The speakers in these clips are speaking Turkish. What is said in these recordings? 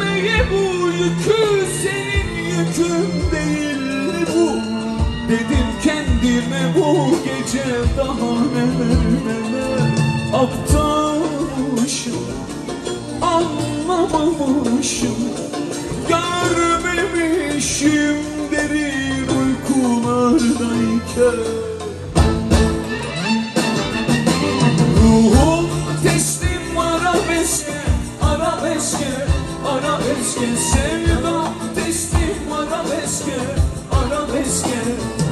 Bey'e bu yükü senin yükün değil bu? Dedim kendime bu gece daha neler neler Aptalmışım, anlamamışım. Görmemişim derin uykulardayken. Ruhum teslim arabeske, arabeske arabeske Sevdam teslim arabeske, arabeske,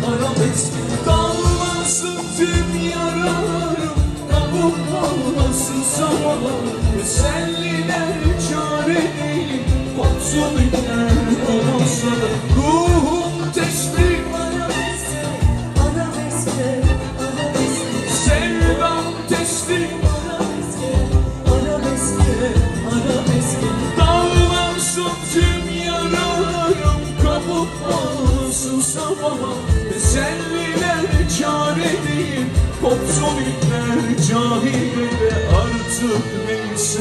arabeske Dalmasın tüm yaralarım, kabuk olmasın zavalım Teselliler çare değil, kopsun ipler Kopsun ipler cahilde artık neyse